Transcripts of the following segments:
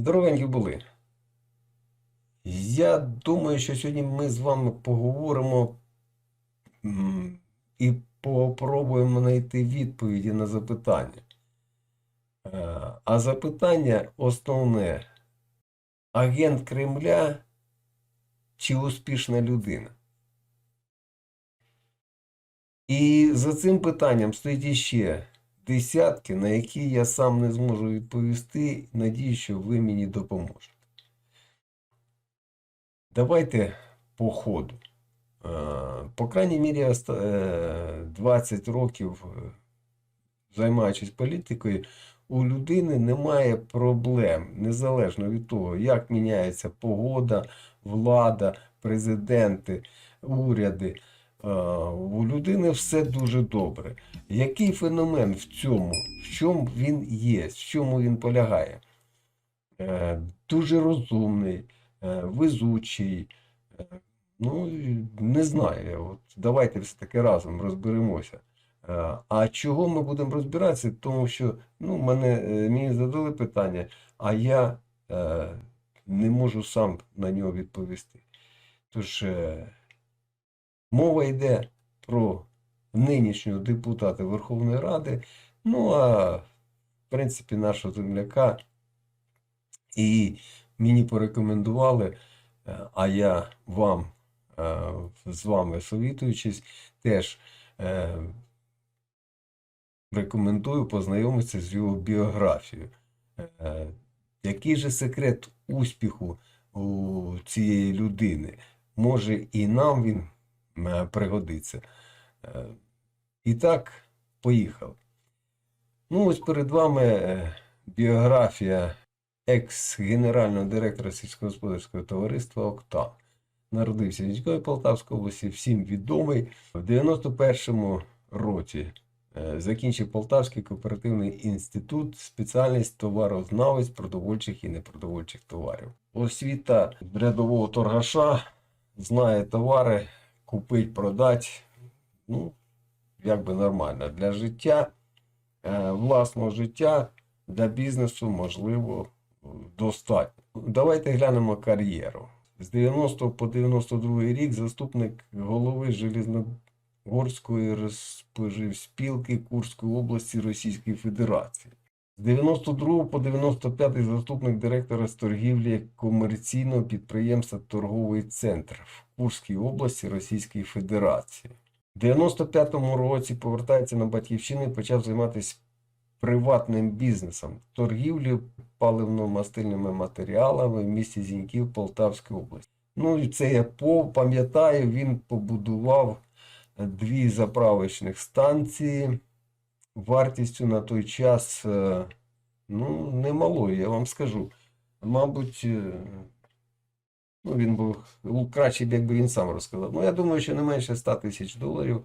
Здоровенькі були. Я думаю, що сьогодні ми з вами поговоримо і попробуємо знайти відповіді на запитання. Е, А запитання основне: агент Кремля чи успішна людина? І за цим питанням стоїть іще десятки, на які я сам не зможу відповісти. Надію, що ви мені допоможете. Давайте по ходу. Е, По крайній мірі, е, 20 років е, займаючись політикою, у людини немає проблем, незалежно від того, як міняється погода, влада, президенти, уряди. Е, У людини все дуже добре. Який феномен в цьому? В чому він є? В чому він полягає? Е, Дуже розумний, е, везучий. Ну, не знаю. От давайте все-таки разом розберемося. А чого ми будемо розбиратися? Тому що ну, мене, мені задали питання, а я не можу сам на нього відповісти. Тож, мова йде про нинішнього депутата Верховної Ради, ну а в принципі нашого земляка. І мені порекомендували, е, а я вам е, з вами совітуючись, теж е, рекомендую познайомитися з його біографією. Який же секрет успіху у цієї людини? Може, і нам він пригодиться. Е, І так, поїхав. Ну, ось перед вами е, біографія екс-генерального директора сільськогосподарського товариства «Октан». Народився в Вінської Полтавської області, всім відомий. В 91-му році е, закінчив Полтавський кооперативний інститут, спеціальність товарознавець продовольчих і непродовольчих товарів. Освіта рядового торгаша, знає товари, купить, продать. Ну, якби нормально. Для життя, е, власного життя, для бізнесу, можливо, достатньо. Давайте глянемо кар'єру. З 90 по 92 рік заступник голови Железногорської розпоживспілки Курської області Російської Федерації. З 92 по 95 заступник директора з торгівлі комерційного підприємства Торговий центр в Курській області Російської Федерації. В 95-му році повертається на батьківщину і почав займатися приватним бізнесом, торгівлею паливно-мастильними матеріалами в місті Зіньків Полтавської області. Ну і це я пам'ятаю, він побудував дві заправочних станції вартістю на той час е, ну, немалою, я вам скажу. Мабуть, е, ну, він був ну, краще, б, якби він сам розказав. Ну, я думаю, що не менше 100 тисяч доларів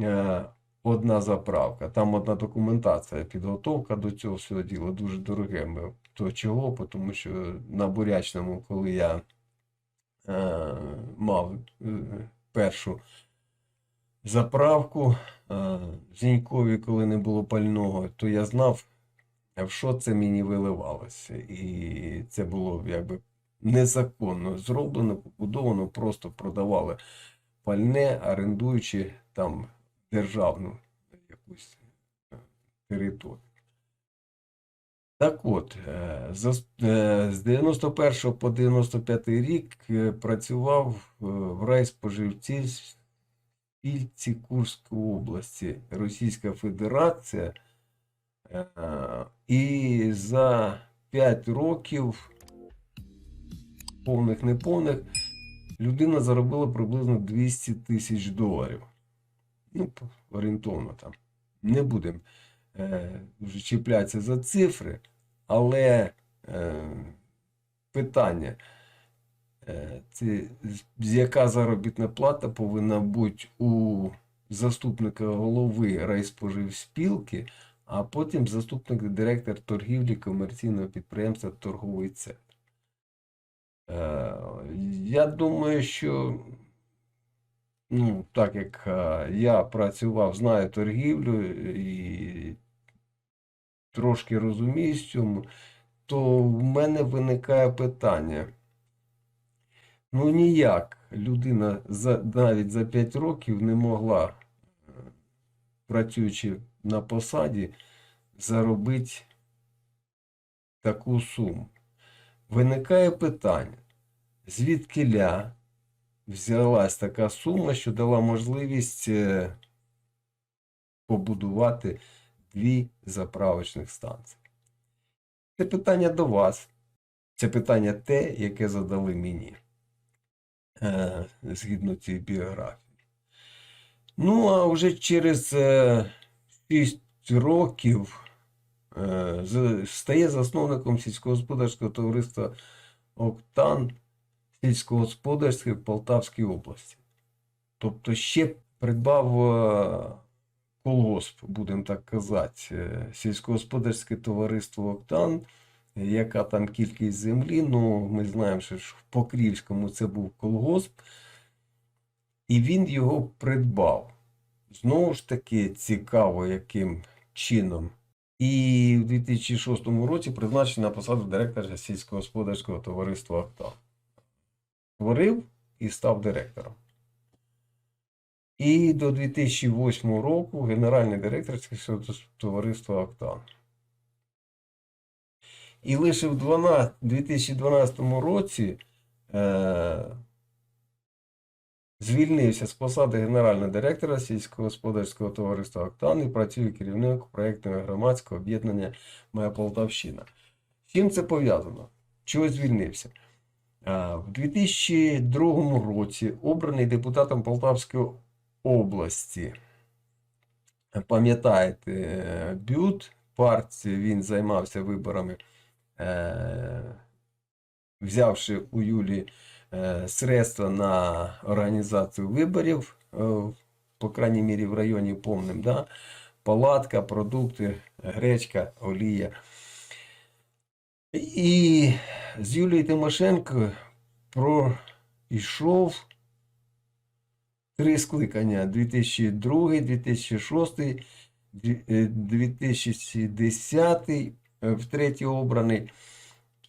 е, одна заправка. Там одна документація, підготовка до цього всього діла дуже дороге. То чого? Тому що на Бурячному, коли я мав першу заправку е, Зінькові, коли не було пального, то я знав, в що це мені виливалося. І це було якби незаконно зроблено, побудовано, просто продавали пальне, орендуючи там державну якусь е, територію. Так от, е, з 91 по 95 рік працював в райспоживці спільці Курської області, Російська Федерація. Е, І за 5 років, повних неповних, людина заробила приблизно 200 тисяч доларів. Ну, орієнтовно там. Не будемо е, вже чіплятися за цифри, але е, питання, це з- з яка заробітна плата повинна бути у заступника голови райспоживспілки, а потім заступник директор торгівлі комерційного підприємства Торговий центр. Е, я думаю, що ну, так як е, я працював, знаю торгівлю і трошки розумію з цьому, то в мене виникає питання. Ну ніяк людина за, навіть за 5 років не могла, е, працюючи на посаді, заробити таку суму. Виникає питання, звідкиля взялась така сума, що дала можливість е, побудувати дві заправочних станції. Це питання до вас. Це питання те, яке задали мені згідно цієї біографії. Ну, а вже через е, 6 років е, стає засновником сільськогосподарського товариства Октан сільськогосподарське в Полтавській області. Тобто ще придбав е, колгосп, будемо так казати, е, сільськогосподарське товариство Октан. Яка там кількість землі? Ну, ми знаємо, що в Покрівському це був колгосп, і він його придбав. Знову ж таки, цікаво, яким чином. І в 2006 році призначений на посаду директора сільськогосподарського товариства Октан. Творив і став директором. І до 2008 року генеральний директор цього товариства Октан. І лише в 12 2012 році е, звільнився з посади генерального директора сільськогосподарського товариства Октан і працює керівником проєктного громадського об'єднання Моя Полтавщина. Чим це пов'язано? Чого звільнився? Е, В 2002 році обраний депутатом Полтавської області. Пам'ятаєте, е, Бют партії він займався виборами, взявши у Юлі е, средства на організацію виборів, е, по крайній мірі в районі помним, да? палатка, продукти, гречка, олія. І з Юлією Тимошенко пройшов три скликання 2002, 2006, е, 2010, е, втретє обраний.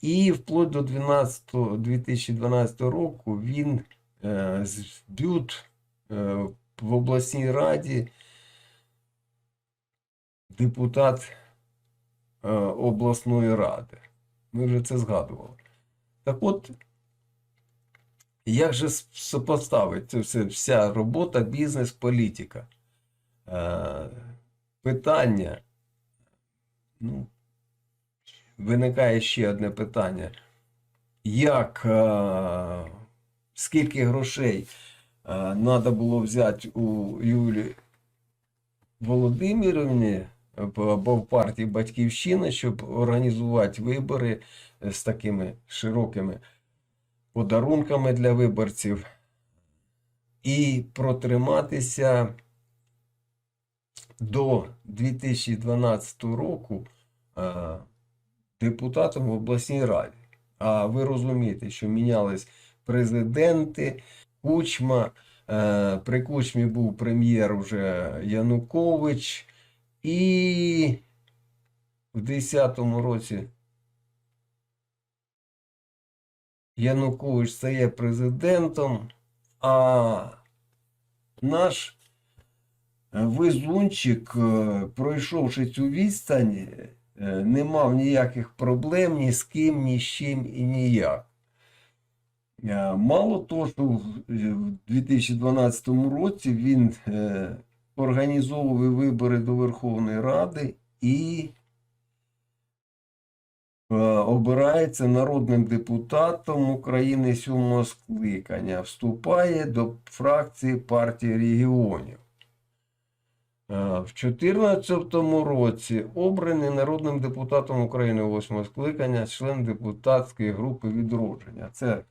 І вплоть до 12, 2012 року він е, з е, в обласній раді депутат е, обласної ради. Ми вже це згадували. Так от, як же с- сопоставити це вся робота, бізнес, політика? Е, питання. Ну, виникає ще одне питання. Як, е, скільки грошей треба було взяти у Юлії Володимирівні або в партії Батьківщина, щоб організувати вибори з такими широкими подарунками для виборців і протриматися до 2012 року е, депутатом в обласній раді. А ви розумієте, що мінялись президенти, Кучма, е, при Кучмі був прем'єр уже Янукович, і в 10-му році Янукович стає президентом, а наш везунчик, е, пройшовши цю відстань, не мав ніяких проблем ні з ким, ні з чим і ніяк. Е, Мало того, що в е, 2012 році він е, організовував вибори до Верховної Ради і е, обирається народним депутатом України сьомого скликання, вступає до фракції партії регіонів. Е, В 2014 році обраний народним депутатом України восьмого скликання, член депутатської групи відродження. Це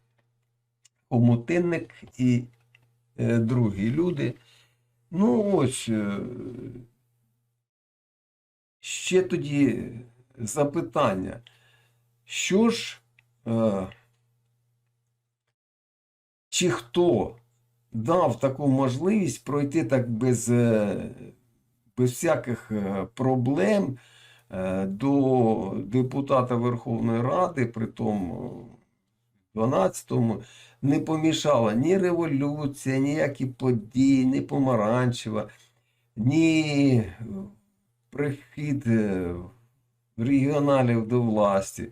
Хомутинник і е, другі люди. Ну, ось е, ще тоді запитання. Що ж, е, чи хто дав таку можливість пройти так без, е, без всяких е, проблем е, до депутата Верховної Ради, при тому 12-му, не помішала ні революція, ніякі події, ні помаранчева, ні прихід е, регіоналів до власті.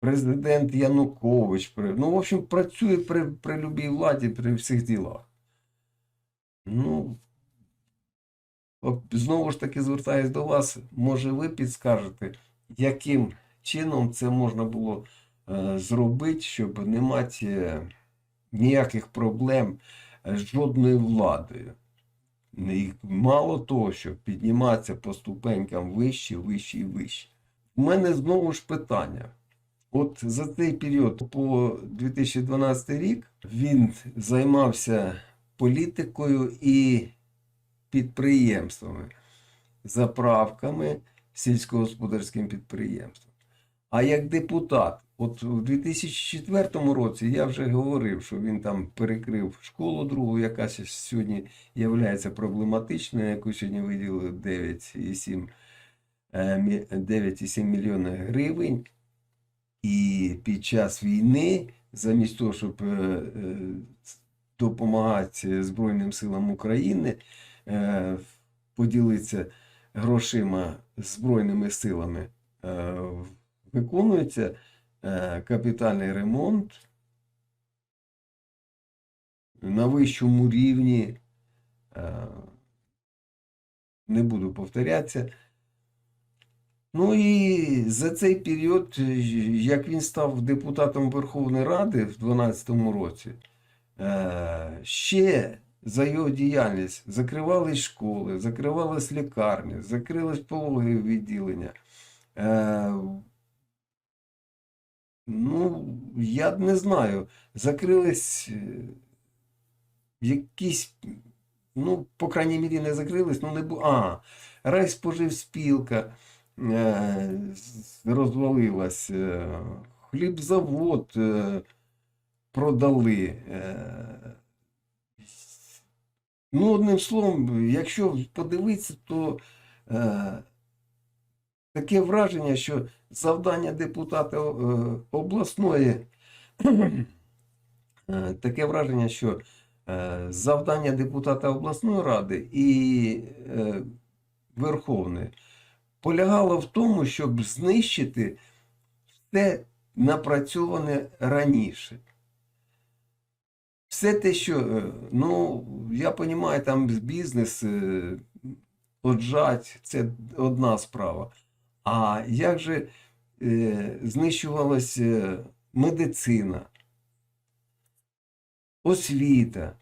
Президент Янукович, ну, в общем, працює при, при любій владі, при всіх ділах. Ну, знову ж таки звертаюсь до вас, може ви підскажете, яким чином це можна було е, зробити, щоб не мати е, ніяких проблем е, з жодною владою. І мало того, що підніматися по ступенькам вище, вище і вище. У мене знову ж питання. От за цей період по 2012 рік він займався політикою і підприємствами, заправками, сільськогосподарським підприємством. А як депутат, от у 2004 році я вже говорив, що він там перекрив школу другу, яка сьогодні є проблематичною, яку сьогодні виділили 9,7 е, 9,7 мільйона гривень. І під час війни, замість того, щоб е, е, допомагати Збройним силам України, е, поділитися грошима Збройними силами, е, виконується е, капітальний ремонт на вищому рівні. Не буду повторятися. Ну і за цей період, як він став депутатом Верховної Ради в 2012 році, ще за його діяльність закривались школи, закривались лікарні, закрились пологові відділення. Е, Ну, я не знаю, закрились е, якісь, ну, по крайній мірі, не закрились, ну не було. А, райспоживспілка е, розвалилась, е, хлібзавод е, продали. е. Ну, одним словом, якщо подивитися, то е, таке враження, що завдання депутата е, обласної, е, таке враження, що е, завдання депутата обласної ради і е, Верховної полягало в тому, щоб знищити все напрацьоване раніше. Все те, що, е, ну, я розумію, там бізнес е, отжать, це одна справа. А як же е, знищувалася медицина, освіта,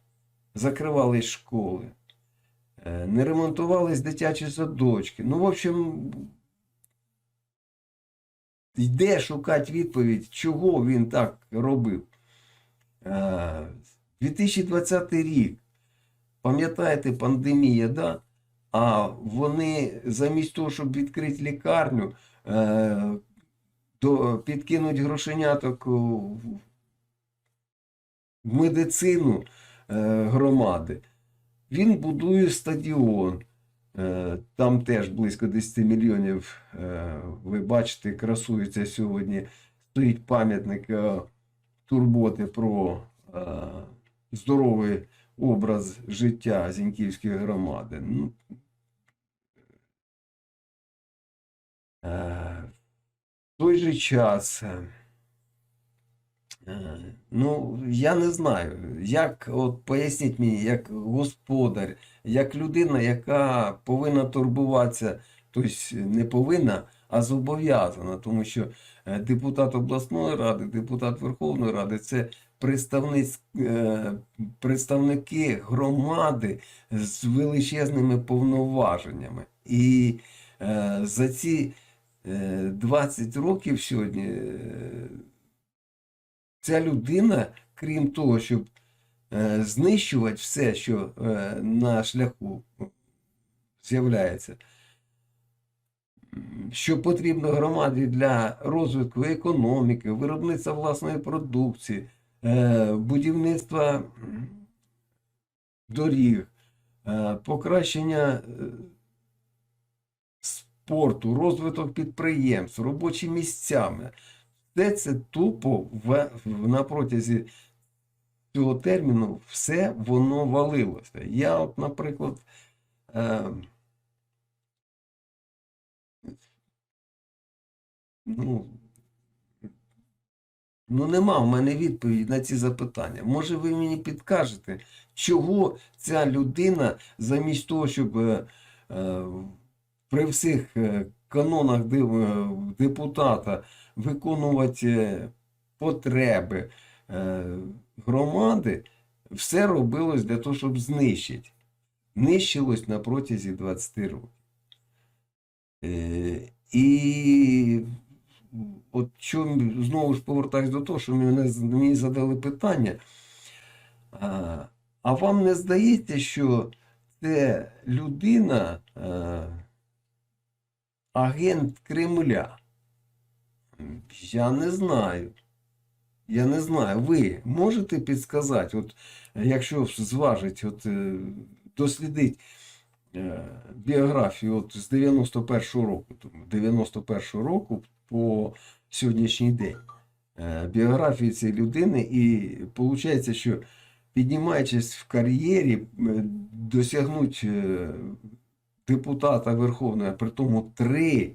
закривались школи, не ремонтувались дитячі садочки. Ну, в общем, йде шукати відповідь, чого він так робив. 2020 рік, пам'ятаєте, пандемія, да? А вони замість того, щоб відкрити лікарню, е, підкинуть грошеняток в медицину е, громади, він будує стадіон. Е, Там теж близько 10 мільйонів, ви бачите, красується сьогодні. Стоїть пам'ятник турботи про здоровий образ життя Зіньківської громади. Ну, е, в той же час, е, ну, я не знаю, як, от поясніть мені, як господар, як людина, яка повинна турбуватися, тобто не повинна, а зобов'язана, тому що е, депутат обласної ради, депутат Верховної Ради це представники громади з величезними повноваженнями. І е, за ці е, 20 років сьогодні е, ця людина, крім того, щоб е, знищувати все, що е, на шляху з'являється, що потрібно громаді для розвитку економіки, виробництва власної продукції, е, будівництва доріг, е, покращення е, спорту, розвиток підприємств, робочі місцями. Все це тупо в, в, на протязі цього терміну все воно валилося. Я, от, наприклад, е, ну, ну, нема в мене відповіді на ці запитання. Може, ви мені підкажете, чого ця людина, замість того, щоб е, е, при всіх е, канонах е, депутата виконувати е, потреби е, громади, все робилось для того, щоб знищити. Нищилось на протязі 20 років. Е, І от що знову ж повертаюсь до того, що мене, мені задали питання. А, а вам не здається, що це людина, е, агент Кремля? Я не знаю. Я не знаю. Ви можете підсказати, от якщо зважить, от е, дослідить е, біографію от з 91-го року, 91-го року по сьогоднішній день е, біографії цієї людини, і виходить, що піднімаючись в кар'єрі, досягнуть е, депутата Верховної, при тому три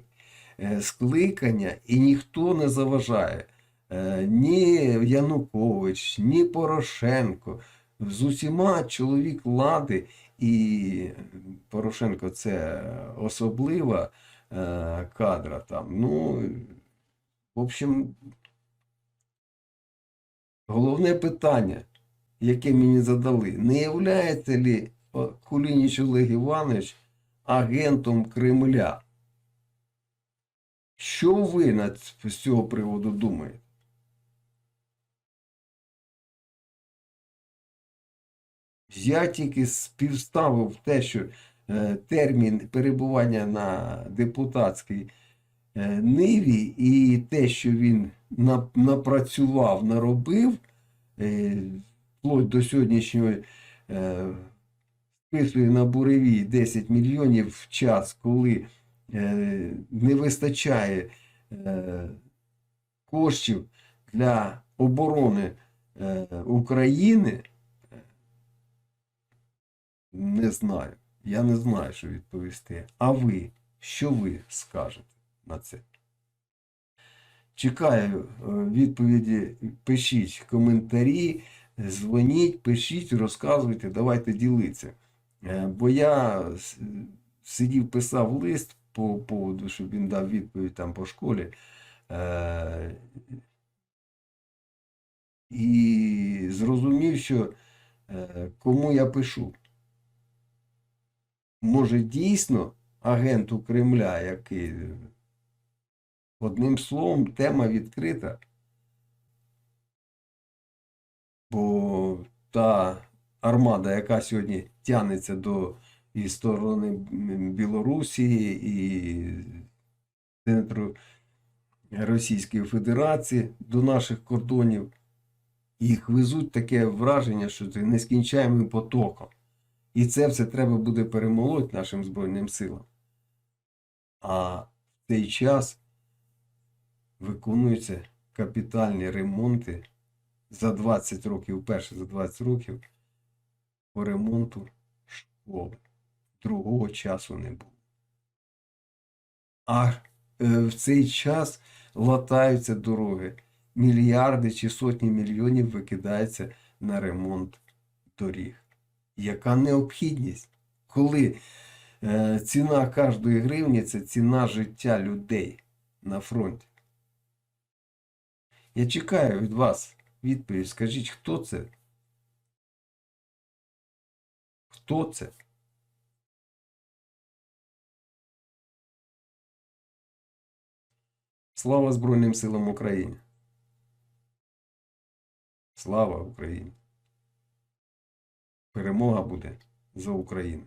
е, скликання, і ніхто не заважає. Ні Янукович, ні Порошенко. З усіма чоловік влади, і Порошенко це особлива кадра там. Ну, в общем, головне питання, яке мені задали, не являється ли Кулініч Олег Іванович агентом Кремля? Що ви з цього приводу думаєте? Я тільки співставив те, що е, термін перебування на депутатській е, ниві і те, що він напрацював, наробив, е, вплоть до сьогоднішнього е, списує на буревій 10 мільйонів в час, коли е, не вистачає е, коштів для оборони е, України. Не знаю. Я не знаю, що відповісти. А ви, що ви скажете на це? Чекаю е, відповіді, пишіть коментарі, дзвоніть, пишіть, розказуйте, давайте ділитися. Е, Бо я сидів, писав лист по поводу, щоб він дав відповідь там по школі. Е, І зрозумів, що кому я пишу. Може, дійсно агенту Кремля, який одним словом, тема відкрита. Бо та армада, яка сьогодні тягнеться до і сторони Білорусі, і центру Російської Федерації до наших кордонів, їх везуть таке враження, що це нескінчаємим потоком. І це все треба буде перемолоть нашим Збройним силам. А в цей час виконуються капітальні ремонти за 20 років, вперше за 20 років по ремонту школи. Другого часу не було. А е, в цей час латаються дороги. Мільярди чи сотні мільйонів викидається на ремонт доріг. Яка необхідність, коли е, ціна кожної гривні це ціна життя людей на фронті? Я чекаю від вас відповідь. Скажіть, хто це? Хто це? Слава Збройним силам України! Слава Україні! Перемога буде за Україну.